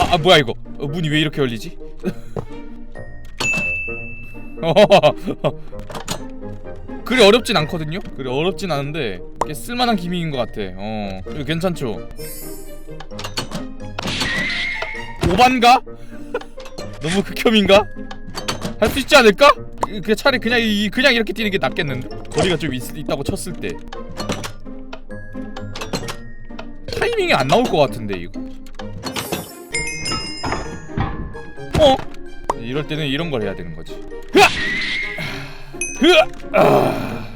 아, 아 뭐야 이거 어, 문이 왜 이렇게 열리지? 그리 어렵진 않거든요? 그리 어렵진 않은데 이게 쓸만한 기믹인 것 같아 어 이거 괜찮죠? 오반가? 너무 극혐인가? 할 수 있지 않을까? 그, 그 차라리 그냥 이, 그냥 이렇게 뛰는 게 낫겠는데? 거리가 좀 있, 있다고 쳤을 때 타이밍이 안 나올 것 같은데 이거 어? 이럴 때는 이런 걸 해야 되는 거지! 아,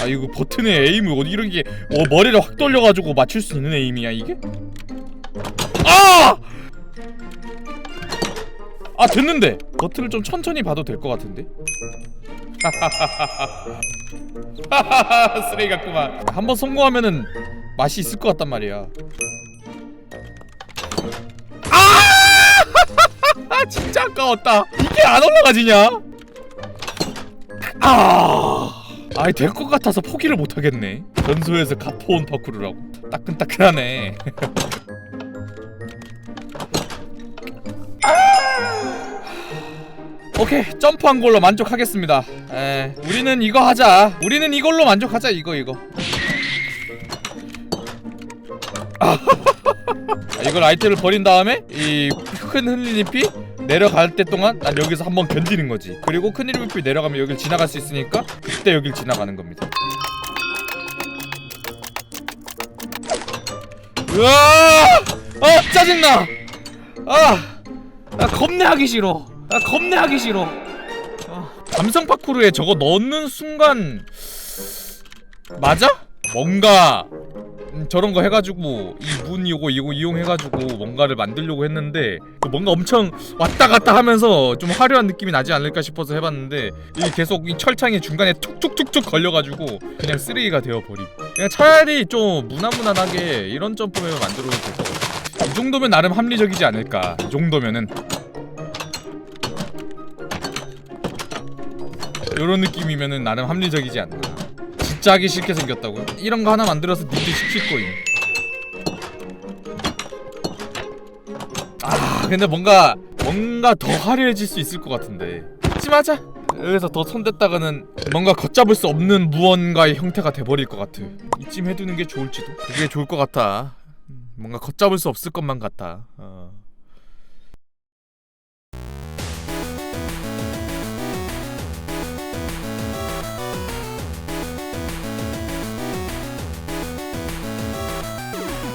아 이거 버튼의 에임을 어디 이런 게 어, 머리를 확 돌려가지고 맞출 수 있는 에임이야 이게? 아! 아 됐는데 버튼을 좀 천천히 봐도 될 것 같은데 쓰레기 같구만 한번 성공하면은 맛이 있을 것 같단 말이야 아 진짜 아까웠다. 이게 안 올라가지냐? 아 아이 될 것 같아서 포기를 못 하겠네. 전소에서 가포온 파쿠르라고. 따끈따끈하네. 오케이 점프한 걸로 만족하겠습니다. 에 우리는 이거 하자. 우리는 이걸로 만족하자 이거 이거. 아, 이걸 아이템을 버린 다음에 이 큰 흘리니피 내려갈 때 동안 난 여기서 한번 견디는 거지. 그리고 큰 흘리니피 내려가면 여길 지나갈 수 있으니까 그때 여길 지나가는 겁니다. 으아! 아 짜증나! 아, 아 겁내 하기 싫어. 아 겁내 하기 싫어. 아, 감성 파쿠르에 저거 넣는 순간 맞아? 뭔가 음, 저런 거 해가지고 이 문 이거 이거 이용해가지고 뭔가를 만들려고 했는데 그 뭔가 엄청 왔다 갔다 하면서 좀 화려한 느낌이 나지 않을까 싶어서 해봤는데 이 계속 이 철창이 중간에 툭툭툭툭 걸려가지고 그냥 쓰레기가 되어버림 그냥 차라리 좀 무난무난하게 이런 점프맵을 만들어도 같아 이 정도면 나름 합리적이지 않을까. 이 정도면은. 이런 느낌이면은 나름 합리적이지 않나 진짜 하기 싫게 생겼다고요? 이런 거 하나 만들어서 니들 시킬 거임. 아 근데 뭔가 뭔가 더 화려해질 수 있을 것 같은데. 잊지 마자! 여기서 더 손댔다가는 뭔가 걷잡을 수 없는 무언가의 형태가 돼버릴 것 같아. 이쯤 해두는 게 좋을지도? 그게 좋을 것 같아. 음, 뭔가 걷잡을 수 없을 것만 같아. 어.